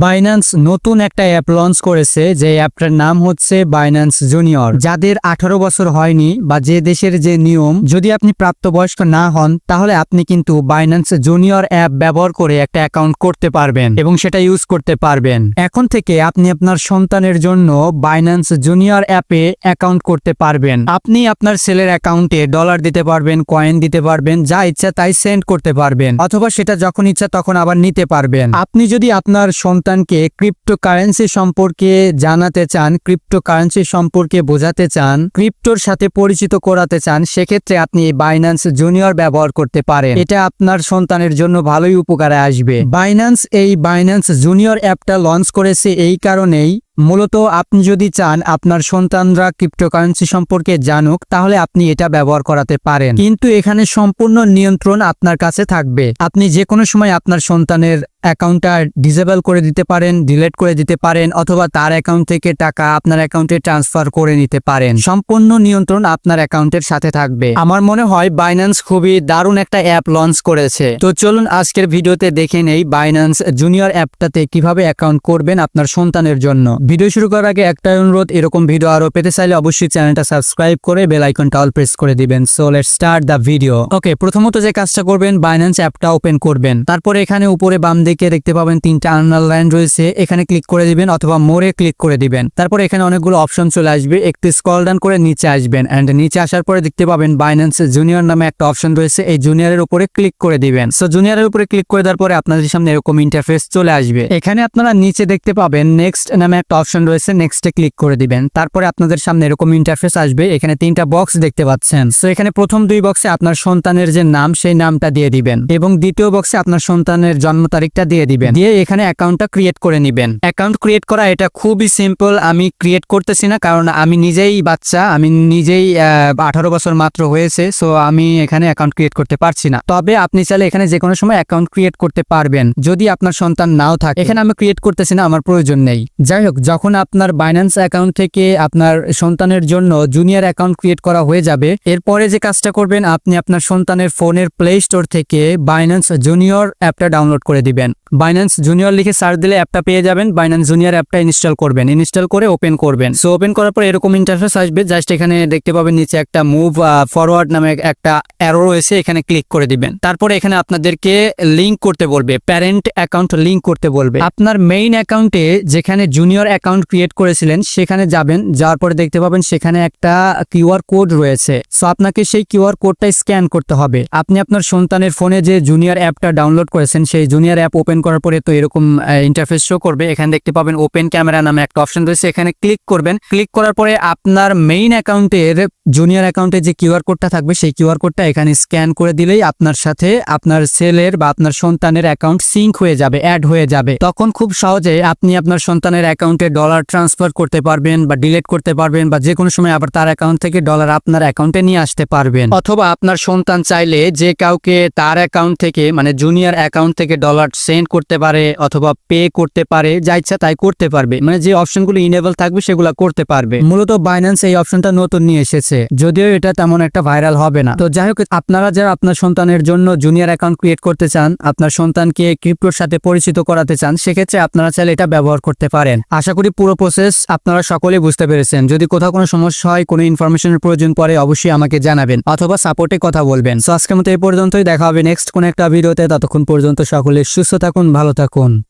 Binance নতুন একটা app launch করেছে, যে অ্যাপটার নাম হচ্ছে বাইন্যান্স জুনিয়র যাদের আঠারো বছর হয়নি বা যে দেশের যে নিয়ম, যদি আপনি প্রাপ্তবয়স্ক না হন, তাহলে আপনি কিন্তু বাইন্যান্স জুনিয়র অ্যাপ ব্যবহার করে একটা অ্যাকাউন্ট করতে পারবেন এবং সেটা ইউজ করতে পারবেন। এখন থেকে আপনি আপনার সন্তানের জন্য বাইন্যান্স জুনিয়র অ্যাপে অ্যাকাউন্ট করতে পারবেন। আপনি আপনার ছেলের অ্যাকাউন্টে ডলার দিতে পারবেন কয়েন দিতে পারবেন, যা ইচ্ছা তাই সেন্ড করতে পারবেন, অথবা সেটা যখন ইচ্ছা তখন আবার নিতে পারবেন। আপনি যদি আপনার সন্তানকে ক্রিপ্টো কারেন্সি সম্পর্কে জানাতে চান ক্রিপ্টোকারেন্সি সম্পর্কে বোঝাতে চান ক্রিপ্টোর সাথে পরিচিত করাতে চান, সেক্ষেত্রে আপনি বাইন্যান্স জুনিয়র ব্যবহার করতে পারেন। এটা আপনার সন্তানের জন্য ভালোই উপকারে আসবে। বাইন্যান্স এই বাইন্যান্স জুনিয়র অ্যাপটা লঞ্চ করেছে এই কারণেই মূলত আপনি যদি চান আপনার সন্তানরা ক্রিপ্টোকারেন্সি সম্পর্কে জানুক, তাহলে আপনি এটা ব্যবহার করাতে পারেন। কিন্তু এখানে সম্পূর্ণ নিয়ন্ত্রণ আপনার কাছে থাকবে। আপনি যে কোনো সময় আপনার সন্তানের অ্যাকাউন্টটা ডিসেবল করে দিতে পারেন ডিলেট করে দিতে পারেন, অথবা তার অ্যাকাউন্ট থেকে টাকা আপনার অ্যাকাউন্টে ট্রান্সফার করে নিতে পারেন। সম্পূর্ণ নিয়ন্ত্রণ আপনার অ্যাকাউন্টের সাথে থাকবে। আমার মনে হয় বাইন্যান্স খুবই দারুণ একটা অ্যাপ লঞ্চ করেছে। তো চলুন আজকের ভিডিওতে দেখে নেই বাইন্যান্স জুনিয়র অ্যাপটাতে কীভাবে অ্যাকাউন্ট করবেন আপনার সন্তানের জন্য। ভিডিও শুরু করার আগে একটাই অনুরোধ, এরকম ভিডিও আরও পেতে চাইলে অবশ্যই চ্যানেলটা সাবস্ক্রাইব করে বেল আইকনটা অল প্রেস করে দিবেন। So let's start the video okay প্রথমত যে কাজটা করবেন বাইন্যান্স অ্যাপটা ওপেন করবেন। তারপরে এখানে উপরে বাম দিকে দেখতে পাবেন তিনটা লাইন রয়েছে। এখানে ক্লিক করে দিবেন অথবা মোরে ক্লিক করে দিবেন। তারপরে এখানে অনেকগুলো অপশন চলে আসবে। একটু স্ক্রল ডাউন করে নিচে আসবেন এন্ড নিচে আসার পরে দেখতে পাবেন বাইন্যান্স জুনিয়র নামে একটা অপশন রয়েছে। এই জুনিয়রের উপরে ক্লিক করে দিবেন। সো জুনিয়রের উপরে ক্লিক করে দেওয়ার পরে আপনাদের সামনে এরকম ইন্টারফেস চলে আসবে। এখানে আপনারা নিচে দেখতে পাবেন নেক্সট নামে অপশন রয়েছে নেক্সটে ক্লিক করে দিবেন। তারপরে আপনাদের সামনে এরকম ইন্টারফেস আসবে, এখানে তিনটা বক্স দেখতে পাচ্ছেন। সো এখানে প্রথম দুই বক্সে আপনার সন্তানের যে নাম, সেই নামটা দিয়ে দিবেন। এবং দ্বিতীয় বক্সে আপনার সন্তানের জন্ম তারিখটা দিয়ে দিবেন। দিয়ে এখানে অ্যাকাউন্টটা ক্রিয়েট করে নিবেন। অ্যাকাউন্ট ক্রিয়েট করা এটা খুবই সিম্পল আমি ক্রিয়েট করতেছি না, কারণ আমি নিজেই বাচ্চা, আমি নিজেই আঠারো বছর মাত্র হয়েছে সো আমি এখানে অ্যাকাউন্ট ক্রিয়েট করতে পারছি না। তবে আপনি চাইলে এখানে যে কোনো সময় অ্যাকাউন্ট ক্রিয়েট করতে পারবেন, যদি আপনার সন্তান নাও থাকে। এখানে আমি ক্রিয়েট করতেছি না, আমার প্রয়োজন নেই। যাই হোক যখন আপনার বাইন্যান্স অ্যাকাউন্ট থেকে আপনার সন্তানের জন্য জুনিয়র অ্যাকাউন্ট ক্রিয়েট করা হয়ে যাবে, এরপরে যে কাজটা করবেন, আপনি আপনার সন্তানের ফোনের প্লে স্টোর থেকে বাইন্যান্স জুনিয়র অ্যাপটা ডাউনলোড করে দিবেন। বাইন্যান্স জুনিয়র লিখে সার্চ দিলে অ্যাপটা পেয়ে যাবেন। বাইন্যান্স জুনিয়র অ্যাপটা ইনস্টল করবেন। ইনস্টল করে ওপেন করবেন। সো ওপেন করার পর এরকম ইন্টারফেস আসবে। জাস্ট এখানে দেখতে পাবেন নিচে একটা মুভ ফরওয়ার্ড নামে একটা অ্যারো রয়েছে। এখানে ক্লিক করে দিবেন। তারপরে এখানে আপনাদেরকে লিংক করতে বলবে। প্যারেন্ট অ্যাকাউন্ট লিংক করতে বলবে। আপনার মেইন অ্যাকাউন্টে যেখানে জুনিয়র অ্যাকাউন্ট ক্রিয়েট করেছিলেন, সেখানে যাবেন, যাওয়ার পরে দেখতে পাবেন সেখানে একটা কিউআর কোড রয়েছে। সো আপনাকে সেই কিউআর কোডটা স্ক্যান করতে হবে। আপনি আপনার সন্তানের ফোনে যে জুনিয়র অ্যাপটা ডাউনলোড করেছেন, সেই জুনিয়র অ্যাপ ওপেন করার পরে তো এরকম ইন্টারফেস শো করবে। এখানে দেখতে পাবেন ওপেন ক্যামেরা নামে একটা অপশন রয়েছে। এখানে ক্লিক করবেন। ক্লিক করার পরে আপনার মেইন অ্যাকাউন্টের জুনিয়র অ্যাকাউন্টে যে কিউআর কোডটা থাকবে, সেই কিউআর কোডটা এখানে স্ক্যান করে দিলেই আপনার সাথে আপনার ছেলের বা আপনার সন্তানের অ্যাকাউন্ট সিঙ্ক হয়ে যাবে অ্যাড হয়ে যাবে। তখন খুব সহজে আপনি আপনার সন্তানের অ্যাকাউন্টে ডলার ট্রান্সফার করতে পারবেন বা ডিলিট করতে পারবেন বা যে কোনো সময় আবার তার অ্যাকাউন্ট থেকে ডলার আপনার অ্যাকাউন্টে নিয়ে আসতে পারবেন। অথবা আপনার সন্তান চাইলে যে কাউকে তার অ্যাকাউন্ট থেকে মানে জুনিয়র অ্যাকাউন্ট থেকে ডলার সেন্ড করতে পারে অথবা পে করতে পারে, যা ইচ্ছা তাই করতে পারবে। মানে যে অপশনগুলো ইনেবল থাকবে সেগুলো করতে পারবে। মূলত বাইন্যান্স এই অপশনটা নতুন নিয়ে এসেছে। যদিও এটা তেমন একটা ভাইরাল হবে না। তো যাই হোক, আপনারা যারা আপনার সন্তানের জন্য জুনিয়র অ্যাকাউন্ট ক্রিয়েট করতে চান, আপনার সন্তানকে ক্রিপ্টোর সাথে পরিচিত করাতে চান, সেক্ষেত্রে আপনারা চাইলে এটা ব্যবহার করতে পারেন। আশা করি পুরো প্রসেস আপনারা সকলে বুঝতে পেরেছেন। যদি কোথাও কোনো সমস্যা হয়, কোনো ইনফরমেশনের প্রয়োজন পরে অবশ্যই আমাকে জানাবেন অথবা সাপোর্টে কথা বলবেন। সো আজকের মতো এই পর্যন্তই। দেখা হবে নেক্সট কোনো একটা ভিডিওতে ততক্ষণ পর্যন্ত সকলে সুস্থ থাকুন, ভালো থাকুন।